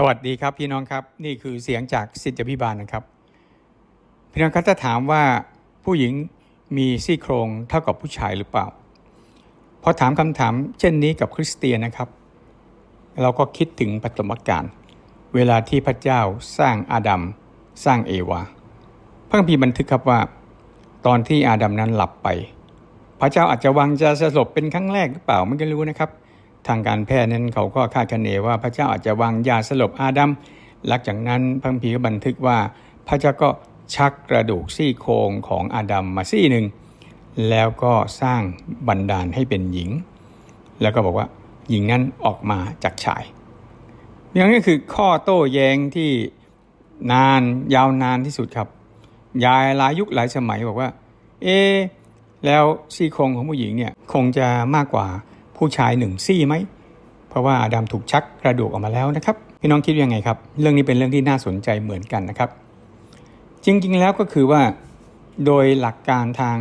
สวัสดีครับพี่น้องครับนี่คือเสียงจากสิทธิพิบาลนะครับ พี่น้องครับถ้าถามว่าผู้หญิงมีซี่โครงเท่ากับผู้ชายหรือเปล่าพอถามคำถามเช่นนี้กับคริสเตียนนะครับ เราก็คิดถึงปฐมกาลเวลาที่พระเจ้าสร้างอาดัมสร้างเอวาพระคัมภีร์บันทึกครับว่า ตอนที่อาดัมนั้นหลับไป พระเจ้าอาจจะวางยาสลบเป็นครั้งแรกหรือเปล่าไม่รู้นะครับ ทางการแพทย์นั้นเขาก็คาดคะเนว่าพระเจ้าอาจจะวางยาสลบอาดัมหลังจากนั้นพระคัมภีก็บันทึกว่าพระเจ้าก็ชักกระดูกซี่โครงของอาดัมมาซี่หนึ่งแล้วก็สร้างบันดาลให้เป็นหญิง แล้วก็บอกว่าหญิงนั้นออกมาจากชายอย่างนี้คือข้อโต้แย้งที่นานยาวนานที่สุดครับ ยายหลายยุคหลายสมัยบอกว่า เอ๊แล้วซี่โครงของผู้หญิงเนี่ยคงจะมากกว่า ผู้ชายหนึ่งซี่ไหม เพราะว่าอาดัมถูกชักกระดูกออกมาแล้วนะครับ พี่น้องคิดยังไงครับ เรื่องนี้เป็นเรื่องที่น่าสนใจเหมือนกันนะครับ จริงๆแล้วก็คือว่า โดยหลักการทาง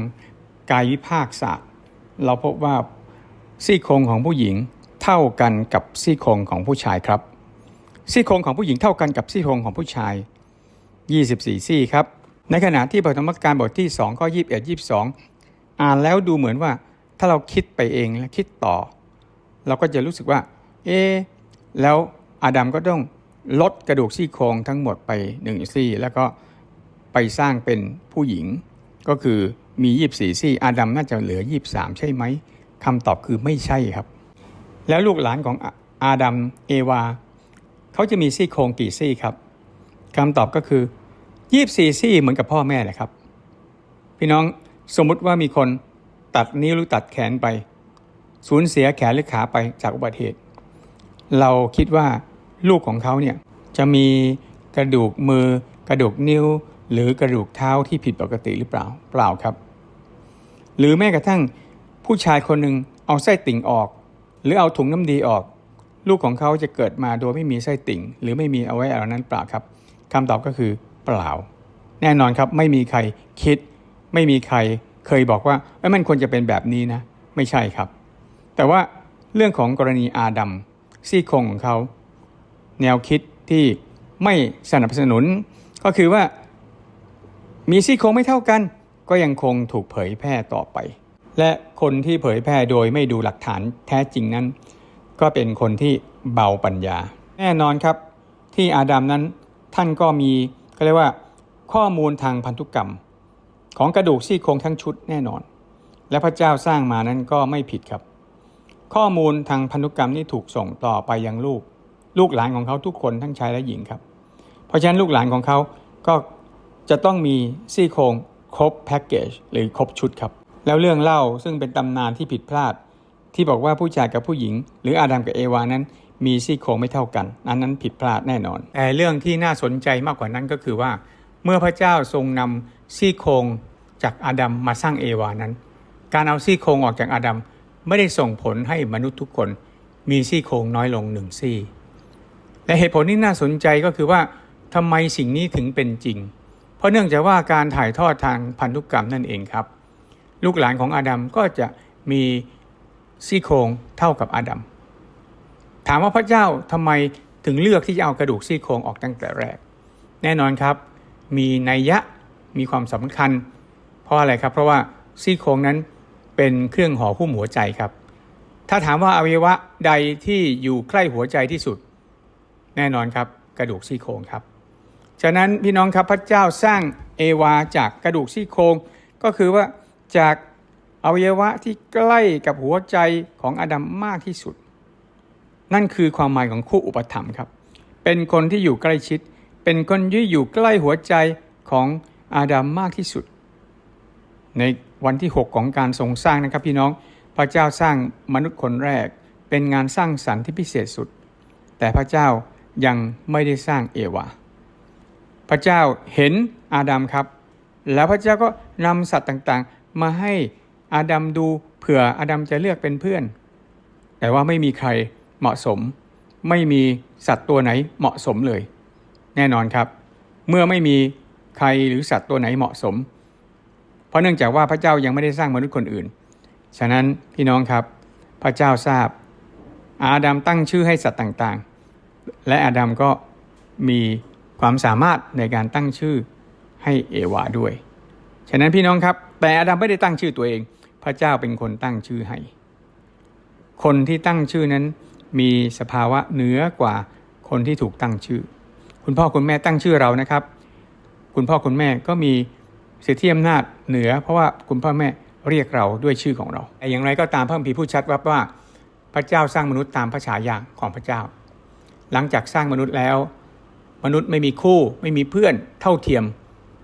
กายวิภาคศาสตร์ เราพบว่าซี่โครงของผู้หญิงเท่ากันกับซี่โครงของผู้ชายครับ ซี่โครงของผู้หญิงเท่ากันกับซี่โครงของผู้ชาย 24 ซี่ครับ ในขณะที่บทธรรมการบทที่2ข้อ21 22 อ่านแล้วดูเหมือนว่า ถ้าเราคิดไปเองและคิดต่อ เราก็จะรู้สึกว่า เอ๊แล้วอาดัมก็ต้องลดกระดูกซี่โครงทั้งหมดไปหนึ่งซี่ แล้วก็ไปสร้างเป็นผู้หญิง ก็คือมี24ซี่ อาดัมน่าจะเหลือ23ใช่ไหมคำตอบคือไม่ใช่ครับ แล้วลูกหลานของอาอาดัมเอวาเขาจะมีซี่โครงกี่ซี่ครับคำตอบก็คือ24ซี่เหมือนกับพ่อแม่แหละครับ พี่น้องสมมุติว่ามีคน ตัดนิ้วหรือตัดแขนไป สูญเสียแขนหรือขาไปจากอุบัติเหตุ เราคิดว่าลูกของเขาเนี่ยจะมีกระดูกมือกระดูกนิ้ว หรือกระดูกเท้าที่ผิดปกติหรือเปล่าเปล่าครับ หรือแม้กระทั่งผู้ชายคนหนึ่งเอาไส้ติ่งออก หรือเอาถุงน้ำดีออก ลูกของเขาจะเกิดมาโดยไม่มีไส้ติ่ง หรือไม่มีเอาไว้อะไรนั้นเปล่าครับคำตอบก็คือเปล่า แน่นอนครับไม่มีใครคิด ไม่มีใคร เคยบอกว่าเอ้มันควรจะเป็นแบบนี้นะ ไม่ใช่ครับ แต่ว่าเรื่องของกรณีอาดัมซี่โครงของเขา แนวคิดที่ไม่สนับสนุน ก็คือว่ามีซี่โครงไม่เท่ากัน ก็ยังคงถูกเผยแพร่ต่อไป และคนที่เผยแพร่โดยไม่ดูหลักฐานแท้จริงนั้น ก็เป็นคนที่เบาปัญญา แน่นอนครับที่อาดัมนั้นท่านก็มีก็เรียกว่าข้อมูลทางพันธุกรรม ของกระดูกซี่โครงทั้งชุดแน่นอน และพระเจ้าสร้างมานั้นก็ไม่ผิดครับ ข้อมูลทางพันธุกรรมนี่ถูกส่งต่อไปยังลูก ลูกหลานของเขาทุกคนทั้งชายและหญิงครับ เพราะฉะนั้นลูกหลานของเขาก็จะต้องมีซี่โครงครบแพ็กเกจหรือครบชุดครับ แล้วเรื่องเล่าซึ่งเป็นตำนานที่ผิดพลาด ที่บอกว่าผู้ชายกับผู้หญิง หรืออาดัมกับเอวานั้นมีซี่โครงไม่เท่ากัน อันนั้นผิดพลาดแน่นอนแต่เรื่องที่น่าสนใจมากกว่านั้นก็คือว่า เมื่อพระเจ้าทรงนำ ซี่โครงจากอาดัมมาสร้างเอวานั้น การเอาซี่โครงออกจากอาดัมไม่ได้ส่งผลให้มนุษย์ทุกคนมีซี่โครงน้อยลงหนึ่งซี่ และเหตุผลที่น่าสนใจก็คือว่าทำไมสิ่งนี้ถึงเป็นจริง เพราะเนื่องจากว่าการถ่ายทอดทางพันธุกรรมนั่นเองครับ ลูกหลานของอาดัมก็จะมีซี่โครงเท่ากับอาดัม ถามว่าพระเจ้าทำไมถึงเลือกที่จะเอากระดูกซี่โครงออกตั้งแต่แรก แน่นอนครับ มีนัยยะ มีความสำคัญ เพราะอะไรครับ เพราะว่าซี่โครงนั้นเป็นเครื่องห่อหุ้มหัวใจครับ ถ้าถามว่าอวัยวะใดที่อยู่ใกล้หัวใจที่สุด แน่นอนครับกระดูกซี่โครงครับ ฉะนั้นพี่น้องครับพระเจ้าสร้างเอวาจากกระดูกซี่โครงก็คือว่าจากอวัยวะที่ใกล้กับหัวใจของอดัมมากที่สุด นั่นคือความหมายของคู่อุปถัมภ์ครับ เป็นคนที่อยู่ใกล้ชิด เป็นคนที่อยู่ใกล้หัวใจของ อาดัมมากที่สุด ในวันที่ 6 ของการทรงสร้างนะครับพี่น้องพระเจ้าสร้างมนุษย์คนแรก เป็นงานสร้างสรรค์ที่พิเศษสุด แต่พระเจ้ายังไม่ได้สร้างเอวาพระเจ้าเห็นอาดัมครับ แล้วพระเจ้าก็นำสัตว์ต่างๆ มาให้อาดัมดูเผื่ออาดัมจะเลือกเป็นเพื่อน แต่ว่าไม่มีใครเหมาะสม ไม่มีสัตว์ตัวไหนเหมาะสมเลย แน่นอนครับ เมื่อไม่มี ใครหรือสัตว์ตัวไหนเหมาะสม เพราะเนื่องจากว่าพระเจ้ายังไม่ได้สร้างมนุษย์คนอื่น ฉะนั้นพี่น้องครับ พระเจ้าทราบ อาดัมตั้งชื่อให้สัตว์ต่างๆ และอาดัมก็มีความสามารถในการตั้งชื่อให้เอวาด้วย ฉะนั้นพี่น้องครับ แต่อาดัมไม่ได้ตั้งชื่อตัวเอง พระเจ้าเป็นคนตั้งชื่อให้ คนที่ตั้งชื่อนั้นมีสภาวะเหนือกว่าคนที่ถูกตั้งชื่อ คุณพ่อคุณแม่ตั้งชื่อเรานะครับ คุณพ่อคุณแม่ก็มีสิทธิอำนาจเหนือ เพราะว่าคุณพ่อแม่เรียกเราด้วยชื่อของเราแต่อย่างไรก็ตามพระคัมภีร์พูดชัดว่าว่า พระเจ้าสร้างมนุษย์ตามพระฉายาของพระเจ้า หลังจากสร้างมนุษย์แล้ว มนุษย์ไม่มีคู่ไม่มีเพื่อนเท่าเทียม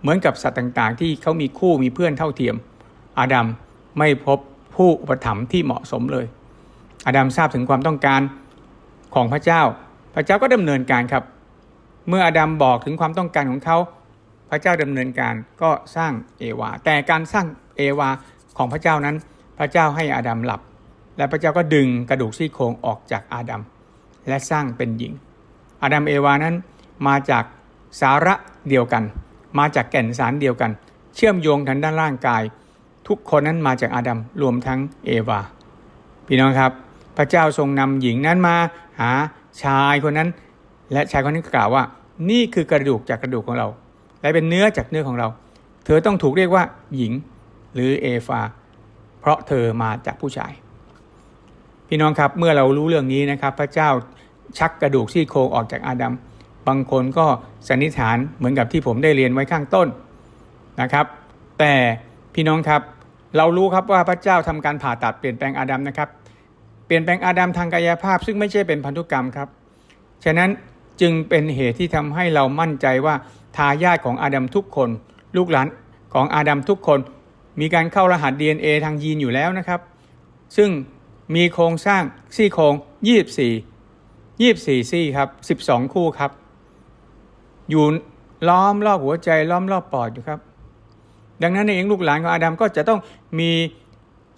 เหมือนกับสัตว์ต่างๆ ที่เขามีคู่มีเพื่อนเท่าเทียม อาดัมไม่พบผู้อุปถัมภ์ที่เหมาะสมเลย อาดัมทราบถึงความต้องการของพระเจ้า พระเจ้าก็ดำเนินการครับ เมื่ออาดัมบอกถึงความต้องการของเขา ระเจ้าดำเนินการก็สร้างเอวา แต่การสร้างเอวาของพระเจ้านั้น พระเจ้าให้อาดัมหลับ และพระเจ้าก็ดึงกระดูกซี่โครงออกจากอาดัมและสร้างเป็นหญิง อาดัมเอวานั้นมาจากสาระเดียวกัน มาจากแก่นสารเดียวกัน เชื่อมโยงกันด้านร่างกาย ทุกคนนั้นมาจากอาดัมรวมทั้งเอวา พี่น้องครับ พระเจ้าทรงนำหญิงนั้นมาหาชายคนนั้น และชายคนนั้นกล่าวว่า นี่คือกระดูกจากกระดูกของเรา และเป็นเนื้อจากเนื้อของเรา เธอต้องถูกเรียกว่าหญิงหรือเอฟา เพราะเธอมาจากผู้ชาย พี่น้องครับเมื่อเรารู้เรื่องนี้นะครับ พระเจ้าชักกระดูกซี่โครงออกจากอาดัมบางคนก็สันนิษฐานเหมือนกับที่ผมได้เรียนไว้ข้างต้นนะครับ แต่พี่น้องครับเรารู้ครับว่าพระเจ้าทำการผ่าตัดเปลี่ยนแปลงอาดัมนะครับ เปลี่ยนแปลงอาดัมทางกายภาพ ซึ่งไม่ใช่เป็นพันธุกรรมครับ ฉะนั้นจึงเป็นเหตุที่ทำให้เรามั่นใจว่า ทายาทของอาดัมทุกคน ลูกหลานของอาดัมทุกคน มีการเข้ารหัส DNA ทางยีนอยู่แล้วนะครับ ซึ่งมีโครงสร้างซี่โครง 24 24 ซี่ครับ 12 คู่ครับ อยู่ล้อมรอบหัวใจล้อมรอบปอดอยู่ครับ ดังนั้นเองลูกหลานของอาดัมก็จะต้องมี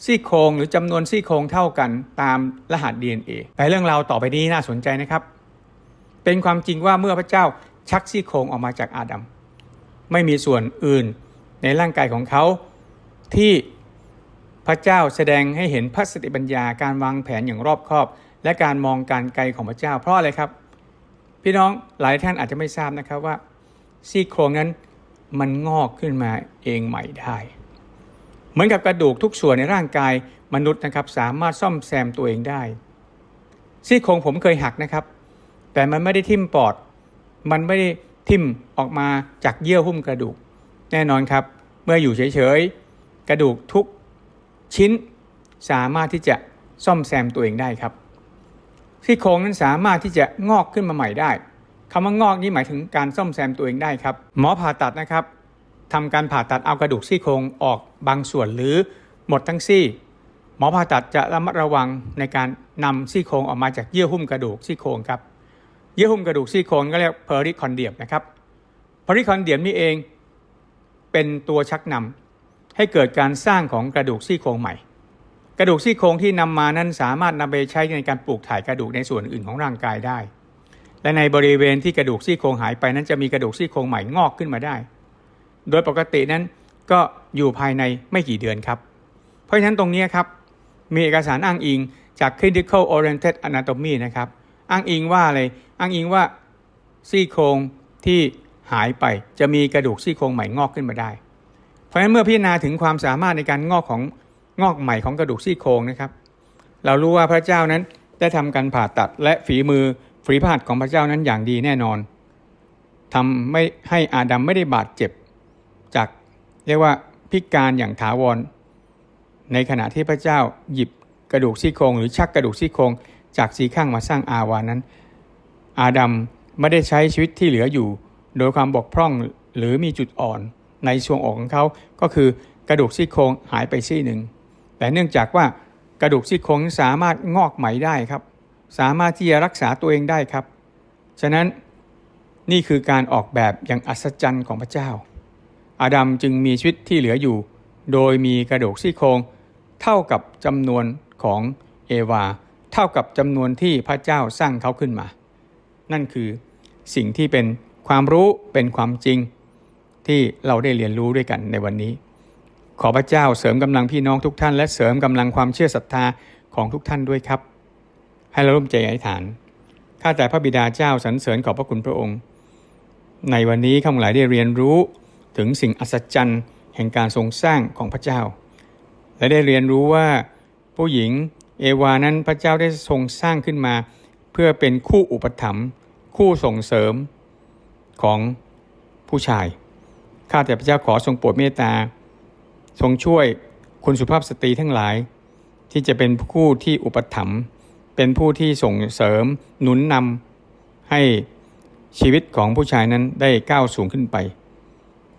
ซี่โครงหรือจำนวนซี่โครงเท่ากันตามรหัส DNA แต่เรื่องราวต่อไปนี้น่าสนใจนะครับ เป็นความจริงว่าเมื่อพระเจ้า ชักซี่โครงออกมาจากอาดัมไม่มีส่วนอื่นในร่างกายของเขา ที่พระเจ้าแสดงให้เห็นพระสติปัญญาการวางแผนอย่างรอบคอบ และการมองการไกลของพระเจ้า เพราะอะไรครับ พี่น้องหลายท่านอาจจะไม่ทราบนะครับว่า ซี่โครงนั้นมันงอกขึ้นมาเองใหม่ได้ เหมือนกับกระดูกทุกส่วนในร่างกายมนุษย์นะครับสามารถซ่อมแซมตัวเองได้ ซี่โครงผมเคยหักนะครับ แต่มันไม่ได้ทิ่มปอด มันไม่ได้ทิ่มออกมาจากเยื่อหุ้มกระดูก แน่นอนครับ เมื่ออยู่เฉยๆ กระดูกทุกชิ้นสามารถที่จะซ่อมแซมตัวเองได้ครับซี่โครงนั้นสามารถที่จะงอกขึ้นมาใหม่ได้คำว่างอกนี้หมายถึงการซ่อมแซมตัวเองได้ครับหมอผ่าตัดนะครับทำการผ่าตัดเอากระดูกซี่โครงออกบางส่วนหรือหมดทั้งซี่ หมอผ่าตัดจะระมัดระวังในการนำซี่โครงออกมาจากเยื่อหุ้มกระดูกซี่โครงครับ เยื่อหุ้มกระดูกซี่โครงก็เรียกเพอริคอนเดียมนะครับเพอริคอนเดียมนี่เองเป็นตัวชักนำให้เกิดการสร้างของกระดูกซี่โครงใหม่ กระดูกซี่โครงที่นำมานั้นสามารถนำไปใช้ในการปลูกถ่ายกระดูกในส่วนอื่นของร่างกายได้ และในบริเวณที่กระดูกซี่โครงหายไปนั้นจะมีกระดูกซี่โครงใหม่งอกขึ้นมาได้ โดยปกตินั้นก็อยู่ภายในไม่กี่เดือนครับ เพราะฉะนั้นตรงนี้ครับมีเอกสารอ้างอิงจาก Clinical Oriented Anatomy นะครับ อ้างอิงว่าอะไรอ้างอิงว่าซี่โครงที่หายไปจะมีกระดูกซี่โครงใหม่งอกขึ้นมาได้ เพราะฉะนั้นเมื่อพิจารณาถึงความสามารถในการงอกของงอกใหม่ของกระดูกซี่โครงนะครับ เรารู้ว่าพระเจ้านั้นได้ทำการผ่าตัดและฝีมือฝีพาดของพระเจ้านั้นอย่างดีแน่นอนทำไม่ให้อาดัมไม่ได้บาดเจ็บ จากเรียกว่าพิการอย่างถาวร ในขณะที่พระเจ้าหยิบกระดูกซี่โครงหรือชักกระดูกซี่โครง จากสีข้างมาสร้างอาวานั้น อาดัมไม่ได้ใช้ชีวิตที่เหลืออยู่ โดยความบกพร่องหรือมีจุดอ่อนในช่วงอกของเขา ก็คือกระดูกซี่โครงหายไปซี่หนึ่ง แต่เนื่องจากว่ากระดูกซี่โครงสามารถงอกใหม่ได้ครับ สามารถที่จะรักษาตัวเองได้ครับ ฉะนั้นนี่คือการออกแบบอย่างอัศจรรย์ของพระเจ้า อาดัมจึงมีชีวิตที่เหลืออยู่ โดยมีกระดูกซี่โครงเท่ากับจำนวนของเอวา เท่ากับจำนวนที่พระเจ้าสร้างเขาขึ้นมา นั่นคือสิ่งที่เป็นความรู้เป็นความจริงที่เราได้เรียนรู้ด้วยกันในวันนี้ ขอพระเจ้าเสริมกำลังพี่น้องทุกท่าน และเสริมกำลังความเชื่อศรัทธาของทุกท่านด้วยครับ ให้เราร่วมใจอธิษฐานข้าแต่พระบิดาเจ้าสรรเสริญขอบพระคุณพระองค์ ในวันนี้ข้าพหลายได้เรียนรู้ถึงสิ่งอัศจรรย์แห่งการทรงสร้างของพระเจ้า และได้เรียนรู้ว่าผู้หญิง เอวานั้นพระเจ้าได้ทรงสร้างขึ้นมา เพื่อเป็นคู่อุปถัมภ์คู่ส่งเสริมของผู้ชาย ข้าแต่พระเจ้าขอทรงโปรดเมตตา ทรงช่วยคุณสุภาพสตรีทั้งหลาย ที่จะเป็นผู้ที่อุปถัมภ์เป็นผู้ที่ส่งเสริมหนุนนำให้ชีวิตของผู้ชายนั้นได้ก้าวสูงขึ้นไป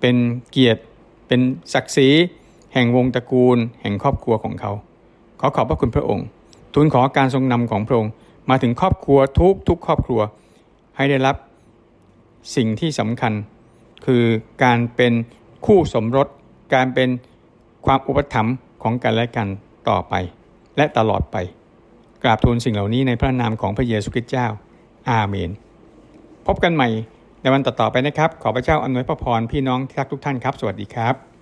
เป็นเกียรติเป็นศักดิ์ศรีแห่งวงตระกูล แห่งครอบครัวของเขา ขอขอบพระคุณพระองค์ ทูลขอการทรงนำของพระองค์ มาถึงครอบครัวทุกทุกครอบครัว ให้ได้รับสิ่งที่สำคัญ คือการเป็นคู่สมรส การเป็นความอุปถัมภ์ของกันและกันต่อไป และตลอดไป กราบทูลสิ่งเหล่านี้ในพระนามของพระเยซูคริสต์เจ้า อาเมน พบกันใหม่ในวันต่อๆไปนะครับ ขอพระเจ้าอำนวยพระพรพี่น้องที่รักทุกท่านครับ สวัสดีครับ